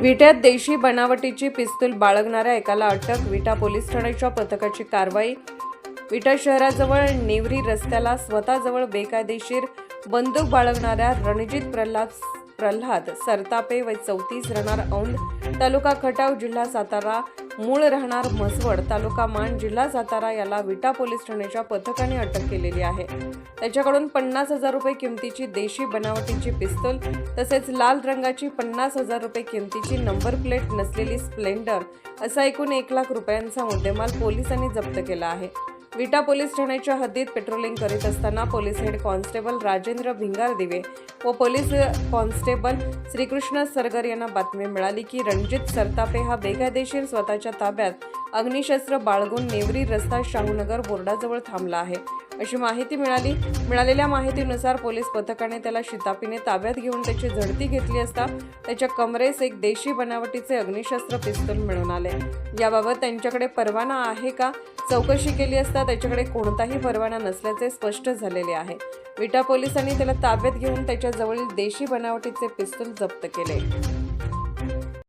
विट्यात देशी बनावटीची पिस्तूल बाळगणाऱ्या एकाला अटक विटा पोलीस ठाण्याच्या पथकाची कारवाई. विटा शहराजवळ नेवरी रस्त्याला स्वतःजवळ बेकायदेशीर बंदूक बाळगणाऱ्या रणजित प्रल्हाद प्रल्हाद सरतापे व चौतीस राहणार औंध तालुका खटाव जिल्हा सातारा. मूळ राहणार म्हसवड. तालुका मान जिल्हा सातारा याला विटा पोलीस ठाण्याच्या पथकाने अटक केलेली आहे. त्याच्याकडून पन्नास हजार रुपये किमतीची देशी बनावटीची पिस्तूल तसेच लाल रंगाची पन्नास हजार रुपये किमतीची नंबर प्लेट नसलेली स्प्लेंडर असा एकूण एक लाख रुपयांचा मुद्देमाल पोलिसांनी जप्त केला आहे. विटा पोलीस ठाण्याच्या हद्दीत पेट्रोलिंग करीत असताना police head constable Rajendra Bhingardive व पोलीस कॉन्स्टेबल श्रीकृष्ण सरगर यांना बातमी मिळाली की रणजित सरतापे हा बेकायदेशीर स्वतःच्या ताब्यात अग्निशस्त्र बाळगून नेवरी रस्ता शाहूनगर बोर्डाजवळ थांबला आहे. अशी माहिती मिळाली. मिळालेल्या माहितीनुसार पोलीस पथकाने त्याला शितापीने ताब्यात घेऊन त्याची झडती घेतली असता त्याच्या कमरेस एक देशी बनावटीचे अग्निशस्त्र पिस्तूल मिळून आले. याबाबत त्यांच्याकडे परवाना आहे का? चौकशी केली असता त्याच्याकडे कोणताही परवाना नसल्याचे स्पष्ट झालेले आहे. विटा पोलिसांनी त्याला ताब्यात घेऊन त्याच्याजवळील देशी बनावटीचे पिस्तूल जप्त केले.